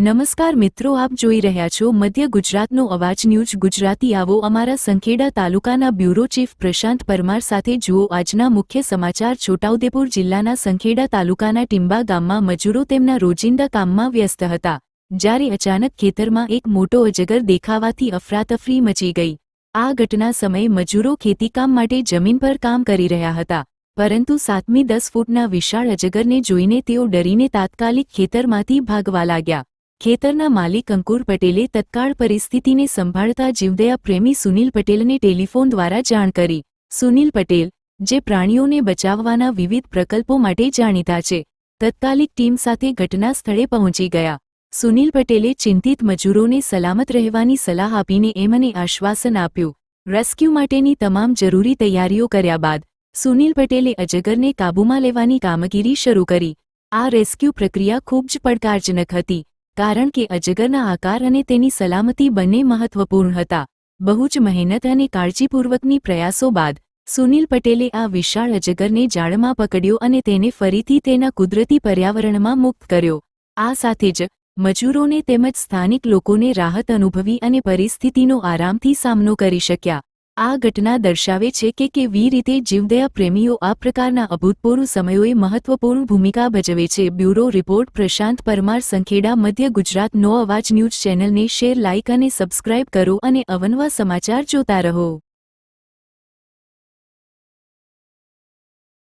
નમસ્કાર મિત્રો, આપ જોઈ રહ્યા છો મધ્ય ગુજરાતનો અવાજ ન્યૂઝ ગુજરાતી. આવો અમારા સંખેડા તાલુકાના બ્યુરો ચીફ પ્રશાંત પરમાર સાથે જુઓ આજના મુખ્ય સમાચાર. છોટાઉદેપુર જિલ્લાના સંખેડા તાલુકાના ટિંબા ગામમાં મજૂરો તેમના રોજિંદા કામમાં વ્યસ્ત હતા, જ્યારે અચાનક ખેતરમાં એક મોટો અજગર દેખાવાથી અફરાતફરી મચી ગઈ. આ ઘટના સમયે મજૂરો ખેતીકામ માટે જમીન પર કામ કરી રહ્યા હતા, પરંતુ સાતમી દસ ફૂટના વિશાળ અજગરને જોઈને તેઓ ડરીને તાત્કાલિક ખેતરમાંથી ભાગવા લાગ્યા. ખેતરના માલિક અંકુર પટેલે તત્કાળ પરિસ્થિતિને સંભાળતા જીવદયા પ્રેમી સુનિલ પટેલને ટેલિફોન દ્વારા જાણ કરી. સુનિલ પટેલ, જે પ્રાણીઓને બચાવવાના વિવિધ પ્રકલ્પો માટે જાણીતા છે, તત્કાલિક ટીમ સાથે ઘટના સ્થળે પહોંચી ગયા. સુનિલ પટેલે ચિંતિત મજૂરોને સલામત રહેવાની સલાહ આપીને એમને આશ્વાસન આપ્યું. રેસ્ક્યુ માટેની તમામ જરૂરી તૈયારીઓ કર્યા બાદ, સુનિલ પટેલે અજગરને કાબૂમાં લેવાની કામગીરી શરૂ કરી. આ રેસ્ક્યુ પ્રક્રિયા ખૂબ જ પડકારજનક હતી, કારણ કે અજગરના આકાર અને તેની સલામતી બંને મહત્વપૂર્ણ હતા. બહુ જ મહેનત અને કાળજીપૂર્વકની પ્રયાસો બાદ, સુનિલ પટેલે આ વિશાળ અજગરને જાળમાં પકડ્યો અને તેને ફરીથી તેના કુદરતી પર્યાવરણમાં મુક્ત કર્યો. આ સાથે જ મજૂરોને તેમજ સ્થાનિક લોકોને રાહત અનુભવી અને પરિસ્થિતિનો આરામથી સામનો કરી શક્યા. આ ઘટના દર્શાવે છે કે કેવી રીતે જીવદયા પ્રેમીઓ આ પ્રકારના અભૂતપૂર્વ સમયોએ મહત્વપૂર્ણ ભૂમિકા ભજવે છે. બ્યુરો રિપોર્ટ, પ્રશાંત પરમાર સંખેડા, મધ્ય ગુજરાત, નો અવાજ ન્યૂઝ ચેનલને શેર, લાઇક અને સબસ્ક્રાઇબ કરો અને અવનવા સમાચાર જોતા રહો.